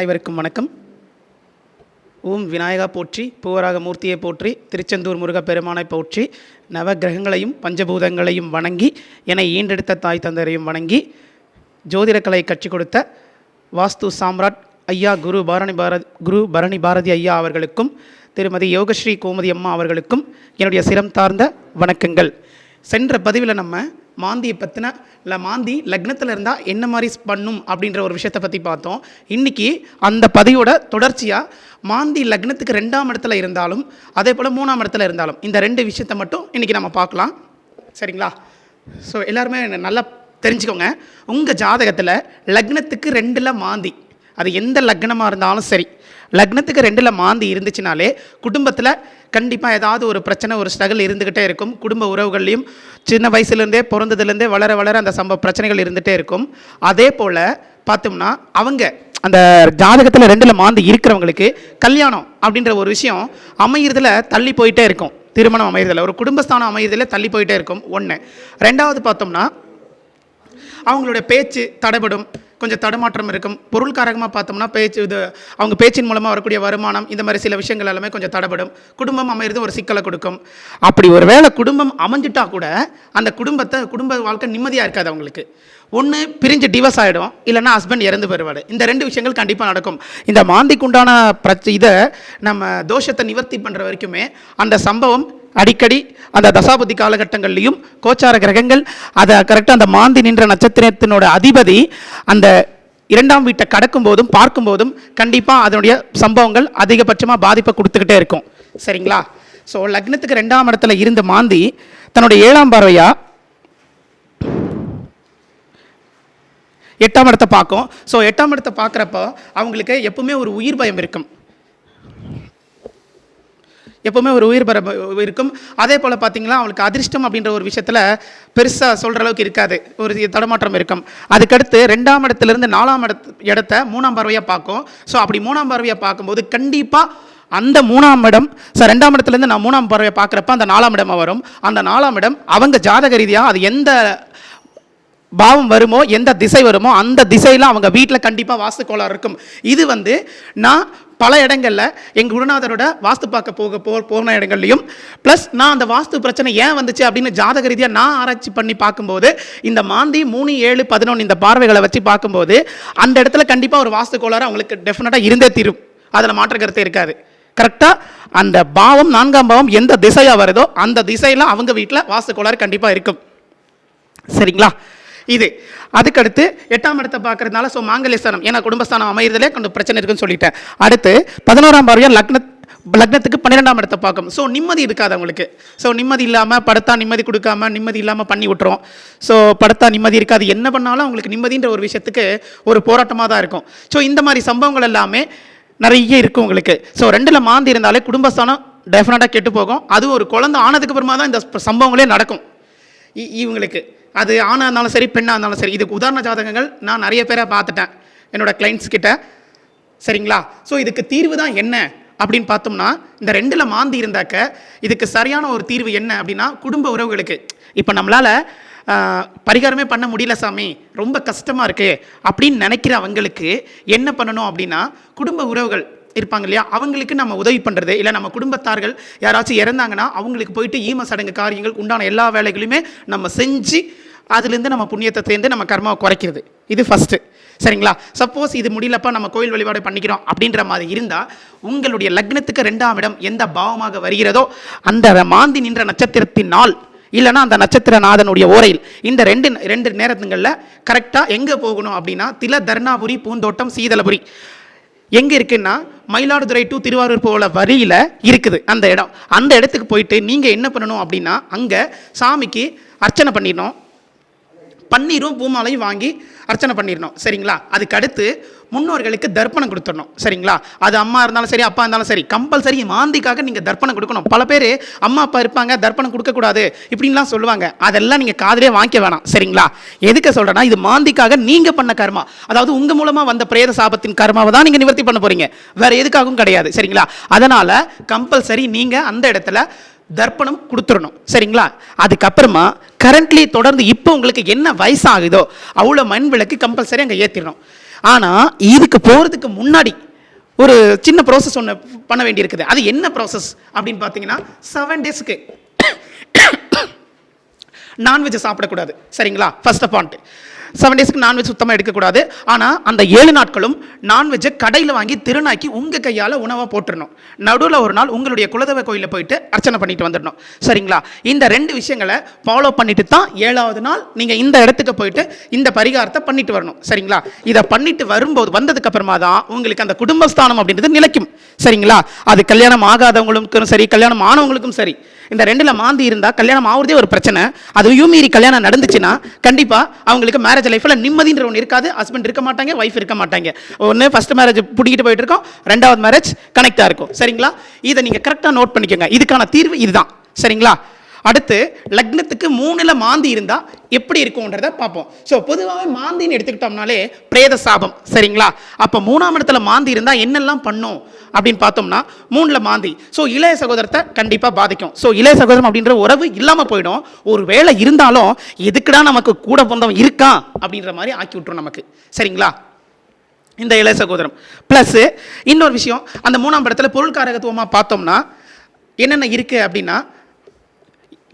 அனைவருக்கும் வணக்கம். ஓம் விநாயகா போற்றி பூவராக மூர்த்தியை போற்றி திருச்செந்தூர் முருகப்பெருமானை போற்றி நவ கிரகங்களையும் பஞ்சபூதங்களையும் வணங்கி என ஈண்டெடுத்த தாய் தந்தரையும் வணங்கி ஜோதிடக்கலை கற்றுக் கொடுத்த வாஸ்து சாம்ராட் ஐயா குரு பாரணி பாரதி குரு பரணி பாரதி ஐயா அவர்களுக்கும் திருமதி யோகஸ்ரீ கோமதி அம்மா அவர்களுக்கும் என்னுடைய சிரம் தார்ந்த வணக்கங்கள். சென்ற பதிவில் நம்ம மாந்தியை பற்றின இல்லை மாந்தி லக்னத்தில் இருந்தால் என்ன மாதிரி பண்ணும் அப்படின்ற ஒரு விஷயத்தை பற்றி பார்த்தோம். இன்றைக்கி அந்த பதியோட தொடர்ச்சியாக மாந்தி லக்னத்துக்கு ரெண்டாம் இடத்துல இருந்தாலும் அதே போல் மூணாம் இடத்துல இருந்தாலும் இந்த ரெண்டு விஷயத்தை மட்டும் இன்றைக்கி நம்ம பார்க்கலாம். சரிங்களா? ஸோ எல்லாருமே நல்லா தெரிஞ்சுக்கோங்க. உங்கள் ஜாதகத்தில் லக்னத்துக்கு ரெண்டில் மாந்தி அது எந்த லக்னமாக இருந்தாலும் சரி. லக்னத்துக்கு ரெண்டில் மாந்தி இருந்துச்சுனாலே குடும்பத்தில் கண்டிப்பாக ஏதாவது ஒரு பிரச்சனை ஒரு ஸ்ட்ரகிள் இருந்துக்கிட்டே இருக்கும். குடும்ப உறவுகள்லையும் சின்ன வயசுலேருந்தே பிறந்ததுலேருந்தே வளர வளர அந்த சம்ப பிரச்சனைகள் இருந்துகிட்டே இருக்கும். அதே போல் பார்த்தோம்னா அவங்க அந்த ஜாதகத்தில் ரெண்டில் மாந்தி இருக்கிறவங்களுக்கு கல்யாணம் அப்படின்ற ஒரு விஷயம் அமையிறதுல தள்ளி போயிட்டே இருக்கும். திருமணம் அமையிறதில். ஒரு குடும்பஸ்தானம் அமையிறதுல தள்ளி போயிட்டே இருக்கும். ஒன்று ரெண்டாவது பார்த்தோம்னா அவங்களுடைய பேச்சு தடைபடும். கொஞ்சம் தடுமாற்றம் இருக்கும். பொருள்காரகமாக பார்த்தோம்னா பேச்சு இது அவங்க பேச்சின் மூலமாக வரக்கூடிய வருமானம் இந்த மாதிரி சில விஷயங்கள் எல்லாமே கொஞ்சம் தடைபடும். குடும்பம் அமையிறது ஒரு சிக்கலை கொடுக்கும். அப்படி ஒரு வேளை குடும்பம் அமைஞ்சிட்டா கூட அந்த குடும்பத்தை குடும்ப வாழ்க்கை நிம்மதியாக இருக்காது அவங்களுக்கு. ஒன்று பிரிஞ்சு டிவோர்ஸ் ஆகிடும் இல்லைன்னா ஹஸ்பண்ட் இறந்து போயிடுவார். இந்த ரெண்டு விஷயங்கள் கண்டிப்பாக நடக்கும். இந்த மாந்திக்குண்டான பிரச்ச இதை நம்ம தோஷத்தை நிவர்த்தி பண்ணுற வரைக்குமே அந்த சம்பவம் அடிக்கடி அந்த தசாபதி காலகட்டங்கள்லையும் கோச்சார கிரகங்கள் அதை கரெக்டாக அந்த மாந்தி நின்ற நட்சத்திரத்தினோட அதிபதி அந்த இரண்டாம் வீட்டை கடக்கும் போதும் பார்க்கும்போதும் கண்டிப்பாக அதனுடைய சம்பவங்கள் அதிகபட்சமாக பாதிப்பை கொடுத்துக்கிட்டே இருக்கும். சரிங்களா? ஸோ லக்னத்துக்கு ரெண்டாம் இடத்துல இருந்த மாந்தி தன்னுடைய ஏழாம் பறவையாக எட்டாம் இடத்தை பார்க்கும். ஸோ எட்டாம் இடத்தை பார்க்குறப்போ அவங்களுக்கு எப்பவுமே ஒரு உயிர் பயம் இருக்கும். எப்போவுமே ஒரு உயிர் பர இருக்கும். அதே போல் பார்த்திங்கன்னா அவங்களுக்கு அதிர்ஷ்டம் அப்படின்ற ஒரு விஷயத்தில் பெருசாக சொல்கிற அளவுக்கு இருக்காது. ஒரு தடமாற்றம் இருக்கும். அதுக்கடுத்து ரெண்டாம் இடத்துலேருந்து நாலாம் இடத்து இடத்த மூணாம் பார்வையாக பார்க்கும். ஸோ அப்படி மூணாம் பார்வையாக பார்க்கும்போது கண்டிப்பாக அந்த மூணாம் இடம் சார் ரெண்டாம் இடத்துலேருந்து நான் மூணாம் பார்வையை பார்க்குறப்ப அந்த நாலாம் இடமாக வரும். அந்த நாலாம் இடம் அவங்க ஜாதக ரீதியாக அது எந்த பாவம் வருமோ எந்த திசை வருமோ அந்த திசையில் அவங்க வீட்டில் கண்டிப்பாக வாஸ்து கோளாறு இருக்கும். இது வந்து நான் பல இடங்களில் எங்கள் குருநாதரோட வாஸ்து பார்க்க போக போ போன இடங்கள்லையும் ப்ளஸ் நான் அந்த வாஸ்து பிரச்சனை ஏன் வந்துச்சு அப்படின்னு ஜாதக ரீதியாக நான் ஆராய்ச்சி பண்ணி பார்க்கும்போது இந்த மாந்தி மூணு ஏழு பதினொன்று இந்த பார்வைகளை வச்சு பார்க்கும்போது அந்த இடத்துல கண்டிப்பாக ஒரு வாஸ்து கோளாறு அவங்களுக்கு டெஃபினட்டாக இருந்தே தீரும். அதில் மாற்று கருத்தே இருக்காது. கரெக்டாக அந்த பாவம் நான்காம் பாவம் எந்த திசையாக வருதோ அந்த திசையில் அவங்க வீட்டில் வாஸ்து கோளாறு கண்டிப்பாக இருக்கும். சரிங்களா? இது. அதுக்கடுத்து எட்டாம் இடத்தை பார்க்கறதுனால ஸோ மாங்கல்யஸ்தானம். ஏன்னா குடும்பஸ்தானம் அமையிறதுலே கொஞ்சம் பிரச்சனை இருக்குன்னு சொல்லிட்டேன். அடுத்து பதினோராம் பார்வையாக லக்ன லக்னத்துக்கு பன்னிரெண்டாம் இடத்தை பார்க்கும். ஸோ நிம்மதி இருக்காது அவங்களுக்கு. ஸோ நிம்மதி இல்லாமல் படுத்தா நிம்மதி கொடுக்காம நிம்மதி இல்லாமல் பண்ணி விட்டுரும். ஸோ படுத்தா நிம்மதி இருக்காது. என்ன பண்ணாலும் அவங்களுக்கு நிம்மதின்ற ஒரு விஷயத்துக்கு ஒரு போராட்டமாக தான் இருக்கும். ஸோ இந்த மாதிரி சம்பவங்கள் எல்லாமே நிறைய இருக்கும் உங்களுக்கு. ஸோ ரெண்டில் மாந்தி இருந்தாலே குடும்பஸ்தானம் டெஃபினட்டாக கெட்டு போகும். அது ஒரு குழந்தை ஆனதுக்கு அப்புறமா தான் இந்த சம்பவங்களே நடக்கும். இ- இவங்களுக்கு. அது ஆணாக இருந்தாலும் சரி பெண்ணாக இருந்தாலும் சரி. இதுக்கு உதாரண ஜாதகங்கள் நான் நிறைய பேரை பார்த்துட்டேன் என்னோடய கிளைண்ட்ஸ் கிட்ட. சரிங்களா? ஸோ இதுக்கு தீர்வு தான் என்ன அப்படின்னு பார்த்தோம்னா இந்த ரெண்டில் மாந்தி இருந்தாக்க இதுக்கு சரியான ஒரு தீர்வு என்ன அப்படின்னா குடும்ப உறவுகளுக்கு. இப்போ நம்மளால் பரிகாரமே பண்ண முடியல சாமி ரொம்ப கஷ்டமாக இருக்குது அப்படின்னு நினைக்கிறவங்களுக்கு என்ன பண்ணணும் அப்படின்னா குடும்ப உறவுகள் இருப்பாங்க இல்லையா? அவங்களுக்கு நம்ம உதவி பண்ணுறது இல்லை நம்ம குடும்பத்தார்கள் யாராச்சும் இறந்தாங்கன்னா அவங்களுக்கு போயிட்டு ஈம சடங்கு காரியங்கள் உண்டான எல்லா வேலைகளையுமே நம்ம செஞ்சு அதுலேருந்து நம்ம புண்ணியத்தை சேர்ந்து நம்ம கர்மாவை குறைக்கிறது. இது ஃபஸ்ட்டு சரிங்களா? சப்போஸ் இது முடியலப்பா நம்ம கோயில் வழிபாடு பண்ணிக்கிறோம் அப்படின்ற மாதிரி இருந்தால் உங்களுடைய லக்னத்துக்கு ரெண்டாம் இடம் எந்த பாவமாக வருகிறதோ அந்த மாந்தி நின்ற நட்சத்திரத்தின் நாள் இல்லைன்னா அந்த நட்சத்திரநாதனுடைய ஓரையில் இந்த ரெண்டு ரெண்டு நேரத்துங்களில் கரெக்டாக எங்கே போகணும் அப்படின்னா தில தர்ணாபுரி பூந்தோட்டம் சீதலபுரி. எங்கே இருக்குன்னா மயிலாடுதுறை டு திருவாரூர் போல வழியில் இருக்குது அந்த இடம். அந்த இடத்துக்கு போயிட்டு நீங்கள் என்ன பண்ணணும் அப்படின்னா அங்கே சாமிக்கு அர்ச்சனை பண்ணிடணும். பன்னீரும் பூமாலையும் வாங்கி அர்ச்சனை பண்ணிடணும். சரிங்களா? அதுக்கு அடுத்து முன்னோர்களுக்கு தர்ப்பணம் கொடுத்துடணும். சரிங்களா? அது அம்மா இருந்தாலும் சரி அப்பா இருந்தாலும் சரி கம்பல்சரி மாந்திக்காக நீங்கள் தர்ப்பணம் கொடுக்கணும். பல பேர் அம்மா அப்பா இருப்பாங்க தர்ப்பணம் கொடுக்கக்கூடாது இப்படின்லாம் சொல்லுவாங்க. அதெல்லாம் நீங்கள் காதலே வாங்கிக்க வேணாம். சரிங்களா? எதுக்கு சொல்கிறேன்னா இது மாந்திக்காக நீங்கள் பண்ண கர்மா. அதாவது உங்கள் மூலமாக வந்த பிரேத சாபத்தின் கர்மாவை தான் நீங்கள் நிவர்த்தி பண்ண போகிறீங்க வேறு எதுக்காகவும் கிடையாது. சரிங்களா? அதனால் கம்பல்சரி நீங்கள் அந்த இடத்துல தர்ப்பணம் கொடுத்துடணும். சரிங்களா? அதுக்கப்புறமா கரண்ட்லி தொடர்ந்து இப்போ உங்களுக்கு என்ன வயசாகுதோ அவ்வளோ மண் விளக்கு கம்பல்சரி அங்கே ஏற்றிடணும் ஆனால் இதுக்கு போகிறதுக்கு முன்னாடி ஒரு சின்ன ப்ராசஸ் ஒன்று பண்ண வேண்டியிருக்குது. அது என்ன ப்ராசஸ் அப்படின்னு பார்த்தீங்கன்னா செவன் டேஸ்க்கு நான்வெஜ் சாப்பிடக்கூடாது. சரிங்களா? ஃபர்ஸ்ட் பாயிண்ட் செவன் டேஸ்க்கு நான்வெஜ் சுத்தமாக எடுக்கக்கூடாது. ஆனால் அந்த ஏழு நாட்களும் நான்வெஜ்ஜை கடையில் வாங்கி திருநாக்கி உங்கள் கையால் உணவை போட்டுடணும் நடுவில் ஒரு நாள் உங்களுடைய குலதெய்வ கோயிலில் போயிட்டு அர்ச்சனை பண்ணிட்டு வந்துடணும். சரிங்களா? இந்த ரெண்டு விஷயங்களை ஃபாலோ பண்ணிட்டு தான் ஏழாவது நாள் நீங்கள் இந்த இடத்துக்கு போயிட்டு இந்த பரிகாரத்தை பண்ணிட்டு வரணும். சரிங்களா? இதை பண்ணிட்டு வரும்போது வந்ததுக்கு அப்புறமா தான் உங்களுக்கு அந்த குடும்பஸ்தானம் அப்படின்றது நிலைக்கும். சரிங்களா? அது கல்யாணம் ஆகாதவங்களுக்கும் சரி கல்யாணம் ஆனவங்களுக்கும் சரி. இந்த ரெண்டுல மாந்தி இருந்தால் கல்யாணம் ஆகுறதே ஒரு பிரச்சனை. அதுவும் மீறி கல்யாணம் நடந்துச்சுன்னா கண்டிப்பாக அவங்களுக்கு மேரேஜ் லைஃப்பில் நிம்மதின்ற ஒன்று இருக்காது. ஹஸ்பண்ட் இருக்க மாட்டாங்க ஒய்ஃப் இருக்க மாட்டாங்க. ஒன்று ஃபஸ்ட் மேரேஜ் பிடிக்கிட்டு போயிட்டு இருக்கோம். ரெண்டாவது மேரேஜ் கனெக்டாக இருக்கும். சரிங்களா? இதை நீங்கள் கரெக்டாக நோட் பண்ணிக்கோங்க. இதுக்கான தீர்வு இதுதான். சரிங்களா? அடுத்து லக்னத்துக்கு மூணில் மாந்தி இருந்தால் எப்படி இருக்கும்ன்றத பார்ப்போம். ஸோ பொதுவாகவே மாந்தின்னு எடுத்துக்கிட்டோம்னாலே பிரேத சாபம் சரிங்களா? அப்போ மூணாம் இடத்துல மாந்தி இருந்தால் என்னெல்லாம் பண்ணும் அப்படின்னு பார்த்தோம்னா மூணில் மாந்தி. ஸோ இளைய சகோதரத்தை கண்டிப்பாக பாதிக்கும். ஸோ இளைய சகோதரம் அப்படின்ற உறவு இல்லாமல் போயிடும். ஒரு வேளை இருந்தாலும் எதுக்குடா நமக்கு கூட பிறந்தவன் இருக்கான் அப்படின்ற மாதிரி ஆக்கி விட்டுரும் நமக்கு. சரிங்களா? இந்த இளைய சகோதரம். ப்ளஸ்ஸு இன்னொரு விஷயம் அந்த மூணாம் இடத்துல பொருள்காரகத்துவமாக பார்த்தோம்னா என்னென்ன இருக்குது அப்படின்னா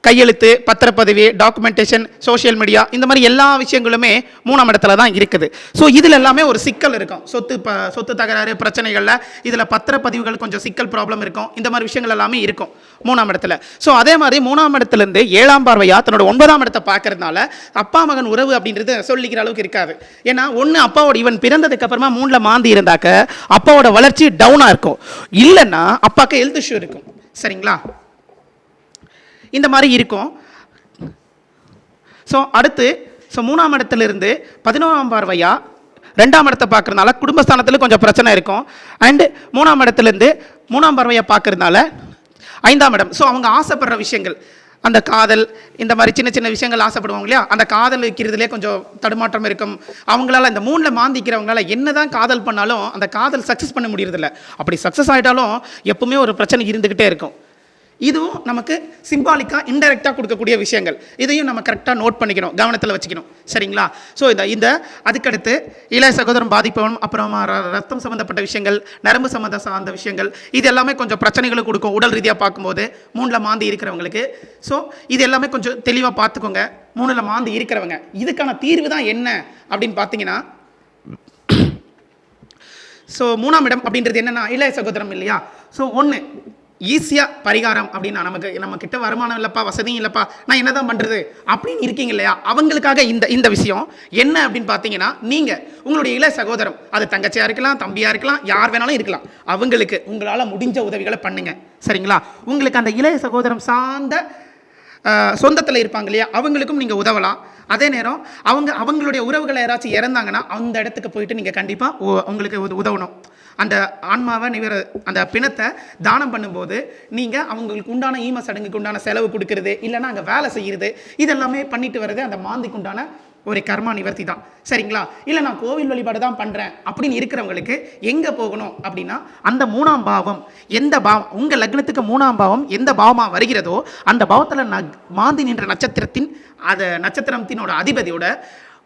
கையெழுத்து பத்திரப்பதிவு டாக்குமெண்டேஷன் சோஷியல் மீடியா இந்த மாதிரி எல்லா விஷயங்களுமே மூணாம் இடத்துல தான் இருக்குது. ஸோ இதில் எல்லாமே ஒரு சிக்கல் இருக்கும். சொத்து ப சொத்து தகராறு பிரச்சனைகளில் இதில் பத்திரப்பதிவுகள் கொஞ்சம் சிக்கல் ப்ராப்ளம் இருக்கும். இந்த மாதிரி விஷயங்கள் எல்லாமே இருக்கும் மூணாம் இடத்துல. ஸோ அதே மாதிரி மூணாம் இடத்துலேருந்து ஏழாம் பார்வையாக தன்னோட ஒன்பதாம் இடத்தை பார்க்கறதுனால அப்பா மகன் உறவு அப்படின்றது சொல்லிக்கிற அளவுக்கு இருக்காது. ஏன்னா ஒன்று அப்பாவோட இவன் பிறந்ததுக்கு அப்புறமா மூணில் மாந்தி இருந்தாக்க அப்பாவோட வளர்ச்சி டவுனாக இருக்கும். இல்லைன்னா அப்பாவுக்கு ஹெல்த் இஷ்யூ இருக்கும். சரிங்களா? இந்த மாதிரி இருக்கும். ஸோ அடுத்து ஸோ மூணாம் இடத்துலேருந்து பதினோராம் பார்வையாக ரெண்டாம் இடத்தை பார்க்கறதுனால குடும்பஸ்தானத்தில் கொஞ்சம் பிரச்சனை இருக்கும். அண்டு மூணாம் இடத்துலேருந்து மூணாம் பார்வையை பார்க்கறதுனால ஐந்தாம் இடம். ஸோ அவங்க ஆசைப்படுற விஷயங்கள் அந்த காதல் இந்த மாதிரி சின்ன சின்ன விஷயங்கள் ஆசைப்படுவாங்க இல்லையா? அந்த காதல் வைக்கிறதுலே கொஞ்சம் தடுமாற்றம் இருக்கும். அவங்களால இந்த மூணில் மாந்திக்கிறவங்களால என்னதான் காதல் பண்ணாலும் அந்த காதல் சக்ஸஸ் பண்ண முடியறதில்ல. அப்படி சக்ஸஸ் ஆகிட்டாலும் எப்பவுமே ஒரு பிரச்சனை இருந்துக்கிட்டே இருக்கும். இதுவும் நமக்கு சிம்பாலிக்காக இன்டெரக்டாக கொடுக்கக்கூடிய விஷயங்கள். இதையும் நம்ம கரெக்டாக நோட் பண்ணிக்கணும் கவனத்தில் வச்சுக்கணும். சரிங்களா? ஸோ இந்த இந்த அதுக்கடுத்து இளைய சகோதரம் பாதிப்பவன் அப்புறமா ர- ரத்தம் சம்மந்தப்பட்ட விஷயங்கள் நரம்பு சம்மந்த சார்ந்த விஷயங்கள் இது எல்லாமே கொஞ்சம் பிரச்சனைகளை கொடுக்கும் உடல் ரீதியாக பார்க்கும்போது மூணில் மாந்தி இருக்கிறவங்களுக்கு. ஸோ இது எல்லாமே கொஞ்சம் தெளிவாக பார்த்துக்கோங்க. மூணில் மாந்தி இருக்கிறவங்க. இதுக்கான தீர்வு தான் என்ன? அப்படின்னு பார்த்தீங்கன்னா ஸோ மூணாம் இடம் அப்படின்றது என்னென்னா இளைய சகோதரம் இல்லையா? ஸோ ஒன்று ஈஸியாக பரிகாரம் அப்படின்னா நமக்கு நம்ம கிட்ட வருமானம் இல்லைப்பா வசதியும் இல்லைப்பா நான் என்ன தான் பண்ணுறது அப்படின்னு இருக்கீங்க இல்லையா? அவங்களுக்காக இந்த இந்த விஷயம் என்ன அப்படின்னு பார்த்தீங்கன்னா நீங்கள் உங்களுடைய இளைய சகோதரம் அது தங்கச்சியாக இருக்கலாம் தம்பியாக இருக்கலாம் யார் வேணாலும் இருக்கலாம். அவங்களுக்கு உங்களால் முடிஞ்ச உதவிகளை பண்ணுங்க. சரிங்களா? உங்களுக்கு அந்த இளைய சகோதரம் சார்ந்த சொந்தத்தில் இருப்பாங்க இல்லையா? அவங்களுக்கும் நீங்கள் உதவலாம். அதே நேரம் அவங்க அவங்களுடைய உறவுகளை யாராச்சும் இறந்தாங்கன்னா அந்த இடத்துக்கு போயிட்டு நீங்கள் கண்டிப்பாக உங்களுக்கு உதவணும். அந்த ஆன்மாவை நிவர அந்த பிணத்தை தானம் பண்ணும்போது நீங்கள் அவங்களுக்கு உண்டான ஈம சடங்குக்கு உண்டான செலவு கொடுக்கறது இல்லைன்னா அங்கே வேலை செய்கிறது இதெல்லாமே பண்ணிட்டு வர்றது அந்த மாந்திக்கு உண்டான ஒரு கர்மா நிவர்த்தி தான். சரிங்களா? இல்லை நான் கோவில் வழிபாடு தான் பண்ணுறேன் அப்படின்னு இருக்கிறவங்களுக்கு எங்கே போகணும் அப்படின்னா அந்த மூணாம் பாவம் எந்த பாவம் உங்கள் லக்னத்துக்கு மூணாம் பாவம் எந்த பாவமாக வருகிறதோ அந்த பாவத்தில் ந மாந்தி நின்ற நட்சத்திரத்தின் அந்த நட்சத்திரத்தினோட அதிபதியோட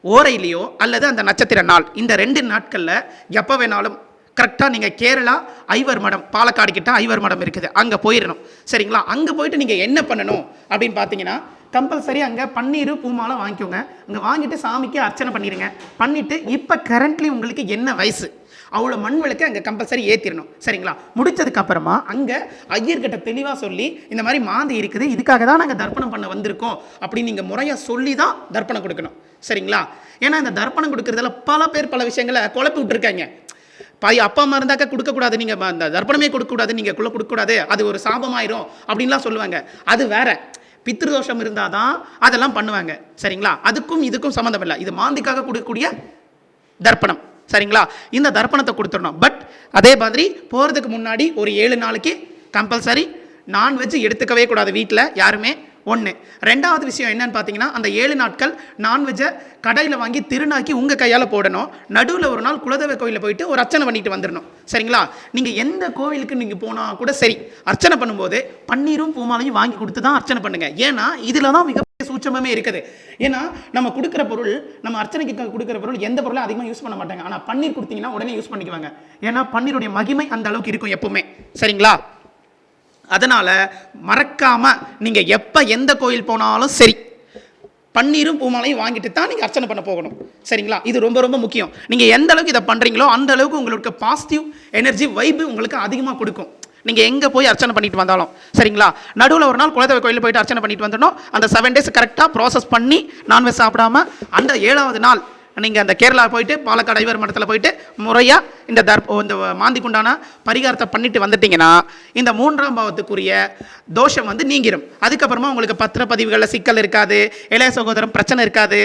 ஓரையிலையோ அல்லது அந்த நட்சத்திர நாள் இந்த ரெண்டு நாட்களில் எப்போ வேணாலும் கரெக்டாக நீங்கள் கேரளா ஐவர் மடம் பாலக்காடு கிட்ட ஐவர் மடம் இருக்குது. அங்கே போயிடணும் சரிங்களா? அங்கே போயிட்டு நீங்கள் என்ன பண்ணணும் அப்படின்னு பார்த்தீங்கன்னா கம்பல்சரி அங்கே பன்னீர் பூமாலை வாங்கிக்கோங்க. அங்கே வாங்கிட்டு சாமிக்கு அர்ச்சனை பண்ணிடுங்க பண்ணிவிட்டு இப்போ கரண்ட்லி உங்களுக்கு என்ன வயசு? அவ்வளோ மண் விளக்கு அங்கே கம்பல்சரி ஏற்றிடணும் சரிங்களா? முடிச்சதுக்கு அப்புறமா அங்கே ஐயர்கிட்ட தெளிவாக சொல்லி இந்த மாதிரி மாந்தி இருக்குது இதுக்காக தான் நாங்கள் தர்ப்பணம் பண்ண வந்திருக்கோம் அப்படின்னு நீங்கள் முறையாக சொல்லி தான் தர்ப்பணம் கொடுக்கணும். சரிங்களா? ஏன்னா இந்த தர்ப்பணம் கொடுக்கறதுல பல பேர் பல விஷயங்களை குழப்பி விட்டுருக்காங்க. பாய் அப்பா அம்மா இருந்தாக்க கொடுக்கக்கூடாது. நீங்கள் அந்த தர்ப்பணமே கொடுக்கக்கூடாது. நீங்கள் குள்ள கொடுக்கக்கூடாது. அது ஒரு சாபமாயிரும். அப்படின்லாம் சொல்லுவாங்க. அது வேற. பித்ருதோஷம் இருந்தால் தான் அதெல்லாம் பண்ணுவாங்க. சரிங்களா? அதுக்கும் இதுக்கும் சம்மந்தம் இல்லை. இது மாந்திக்காக கொடுக்கக்கூடிய தர்ப்பணம். சரிங்களா? இந்த தர்ப்பணத்தை கொடுத்துடணும். பட் அதே மாதிரி போகிறதுக்கு முன்னாடி ஒரு ஏழு நாளைக்கு கம்பல்சரி நான்வெஜ் எடுத்துக்கவே கூடாது வீட்டில் யாருமே. ஒன்று ரெண்டாவது விஷயம் என்னன்னு பார்த்தீங்கன்னா அந்த ஏழு நாட்கள் நான்வெஜ்ஜை கடையில் வாங்கி திருநாக்கி உங்கள் கையால் போடணும். நடுவில் ஒரு நாள் குலதெய்வ கோயிலில் போயிட்டு ஒரு அர்ச்சனை பண்ணிட்டு வந்துடணும் சரிங்களா? நீங்கள் எந்த கோவிலுக்கு நீங்கள் போனால் கூட சரி அர்ச்சனை பண்ணும்போது பன்னீரும் பூமாலையும் வாங்கி கொடுத்து தான் அர்ச்சனை பண்ணுங்கள் ஏன்னா இதில் தான் மிகப்பெரிய சூட்சமே இருக்குது. ஏன்னா நம்ம கொடுக்குற பொருள் நம்ம அர்ச்சனைக்கு கொடுக்குற பொருள் எந்த பொருளும் அதிகமாக யூஸ் பண்ண மாட்டாங்க. ஆனால் பன்னீர் கொடுத்தீங்கன்னா உடனே யூஸ் பண்ணிக்குவாங்க. ஏன்னா பன்னீருடைய மகிமை அந்த அளவுக்கு இருக்கும் எப்பவுமே. சரிங்களா? அதனால் மறக்காமல் நீங்கள் எப்போ எந்த கோயில் போனாலும் சரி. பன்னீரும் பூமாலையும் வாங்கிட்டு தான் நீங்கள் அர்ச்சனை பண்ண போகணும். சரிங்களா? இது ரொம்ப ரொம்ப முக்கியம். நீங்கள் எந்த அளவுக்கு இதை பண்ணுறீங்களோ அந்த அளவுக்கு உங்களுக்கு பாசிட்டிவ் எனர்ஜி வைப்பு உங்களுக்கு அதிகமாக கொடுக்கும். நீங்கள் எங்கே போய் அர்ச்சனை பண்ணிட்டு வந்தாலும். சரிங்களா? நடுவில் ஒரு நாள் குலதெய்வ கோயிலில் போயிட்டு அர்ச்சனை பண்ணிட்டு வந்துடணும் அந்த செவன் டேஸ் கரெக்டாக ப்ராசஸ் பண்ணி நான்வெஜ் சாப்பிடாம அந்த ஏழாவது நாள் நீங்கள் அந்த கேரளா போயிட்டு பாலக்காடு ஐவர் மடத்தில் போயிட்டு முறையாக இந்த தர்ப்ப இந்த மாந்திக்குண்டான பரிகாரத்தை பண்ணிட்டு வந்துட்டிங்கன்னா இந்த மூன்றாம் பாவத்துக்குரிய தோஷம் வந்து நீங்கிடும் அதுக்கப்புறமா உங்களுக்கு பத்திரப்பதிவுகளில் சிக்கல் இருக்காது இளைய சகோதரம் பிரச்சனை இருக்காது.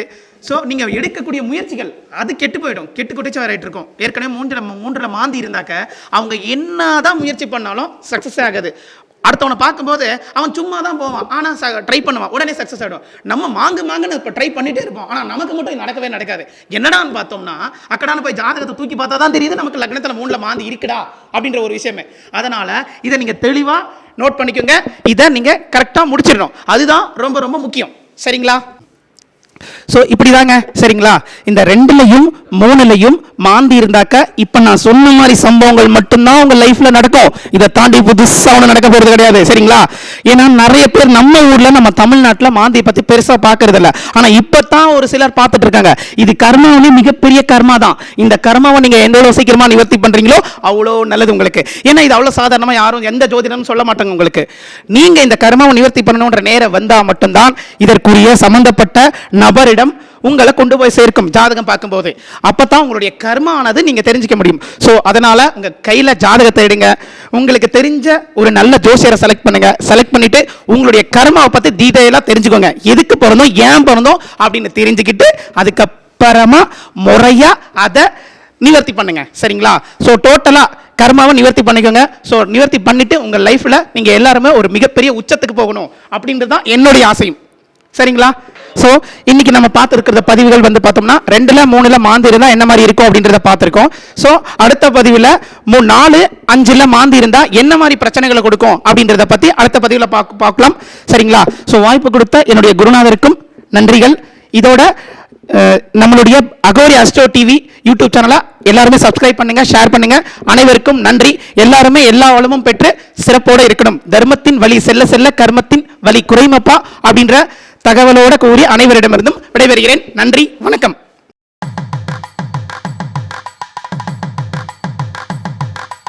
ஸோ நீங்கள் எடுக்கக்கூடிய முயற்சிகள் அது கெட்டு போயிடும். கெட்டு குட்டிச்சு வரையிட்டு இருக்கும். ஏற்கனவே மூன்றில் மூன்றில் மாந்தி இருந்தாக்க அவங்க என்னதான் முயற்சி பண்ணாலும் சக்ஸஸ் ஆகாது. அடுத்தவனை பார்க்கும்போது அவன் சும்மா தான் போவான் ஆனால் ட்ரை பண்ணுவான். உடனே சக்ஸஸ் ஆகிடும் நம்ம மாங்கு மாங்குன்னு இப்போ ட்ரை பண்ணிட்டே இருப்போம். ஆனால் நமக்கு மட்டும் நடக்கவே நடக்காது. என்னடான்னு பார்த்தோம்னா அக்கடான போய் ஜாதகத்தை தூக்கி பார்த்தா தான் தெரியுது நமக்கு லக்னத்தில் மூணில் மாந்து இருக்குடா அப்படின்ற ஒரு விஷயமே. அதனால் இதை நீங்கள் தெளிவாக நோட் பண்ணிக்கோங்க. இதை நீங்கள் கரெக்டாக முடிச்சிடணும். அதுதான் ரொம்ப ரொம்ப முக்கியம். சரிங்களா? ஸோ இப்படி தாங்க சரிங்களா? இந்த ரெண்டுலையும் மூணுலையும் மாந்தி இருந்தாக்க இப்போ நான் சொன்ன மாதிரி சம்பவங்கள் மட்டும்தான் உங்கள் லைஃப்பில் நடக்கும். இதை தாண்டி புதுசாக ஒன்று நடக்க போகிறது கிடையாது. சரிங்களா? ஏன்னா நிறைய பேர் நம்ம ஊரில் நம்ம தமிழ்நாட்டில் மாந்தியை பற்றி பெருசாக பார்க்கறது இல்லை ஆனால் இப்போ தான் ஒரு சிலர் பார்த்துட்டு இருக்காங்க இது கர்மாவிலே மிகப்பெரிய கர்மா தான் இந்த கர்மாவை நீங்கள் எவ்வளோ சீக்கிரமாக நிவர்த்தி பண்ணுறீங்களோ அவ்வளோ நல்லது உங்களுக்கு. ஏன்னா இது அவ்வளோ சாதாரணமாக யாரும் எந்த ஜோதிடமும் சொல்ல மாட்டாங்க உங்களுக்கு. நீங்கள் இந்த கர்மாவை நிவர்த்தி பண்ணணுன்ற நேரம் வந்தால் மட்டும்தான் இதற்குரிய சம்மந்தப்பட்ட நபரிடம் உங்களை கொண்டு போய் சேர்க்கும் ஜாதகம் பார்க்கும்போது. அப்போ தான் உங்களுடைய கர்மானது நீங்கள் தெரிஞ்சுக்க முடியும். ஸோ அதனால் உங்கள் கையில் ஜாதகத்தை எடுங்க. உங்களுக்கு தெரிஞ்ச ஒரு நல்ல ஜோசியரை செலக்ட் பண்ணுங்க. செலக்ட் பண்ணிட்டு உங்களுடைய கர்மாவை பற்றி டீடைலா தெரிஞ்சுக்கோங்க. எதுக்கு பிறந்தோம் ஏன் பிறந்தோம் அப்படின்னு தெரிஞ்சுக்கிட்டு அதுக்கப்புறமா முறையாக அதை நிவர்த்தி பண்ணுங்க. சரிங்களா? ஸோ டோட்டலாக கர்மாவை நிவர்த்தி பண்ணிக்கோங்க. ஸோ நிவர்த்தி பண்ணிவிட்டு உங்கள் லைஃப்பில் நீங்கள் எல்லாருமே ஒரு மிகப்பெரிய உச்சத்துக்கு போகணும் அப்படின்றது தான் என்னுடைய ஆசையும். சரிங்களா? ஸோ இன்னைக்கு நம்ம பார்த்துருக்கிற பதிவுகள் வந்து பார்த்தோம்னா ரெண்டுல மூணுல மாந்தி இருந்தால் என்ன மாதிரி இருக்கும் அப்படின்றத பார்த்துருக்கோம். ஸோ அடுத்த பதிவில் மூ நாலு அஞ்சுல மாந்தி இருந்தால் என்ன மாதிரி பிரச்சனைகளை கொடுக்கும் அப்படின்றத பற்றி அடுத்த பதிவில் பார்க்க பார்க்கலாம். சரிங்களா? ஸோ வாய்ப்பு கொடுத்த என்னுடைய குருநாதருக்கும் நன்றிகள். இதோட நம்மளுடைய அகோரி அஸ்ட்ரோ டிவி யூடியூப் சேனலை எல்லாருமே சப்ஸ்கிரைப் பண்ணுங்க ஷேர் பண்ணுங்க. அனைவருக்கும் நன்றி. எல்லாருமே எல்லா வளமும் பெற்று சிறப்போடு இருக்கணும். தர்மத்தின் வழி செல்ல செல்ல கர்மத்தின் வழி குறைமப்பா அப்படின்ற தகவலோட கூறி அனைவரிடமிருந்தும் விடைபெறுகிறேன். நன்றி வணக்கம்.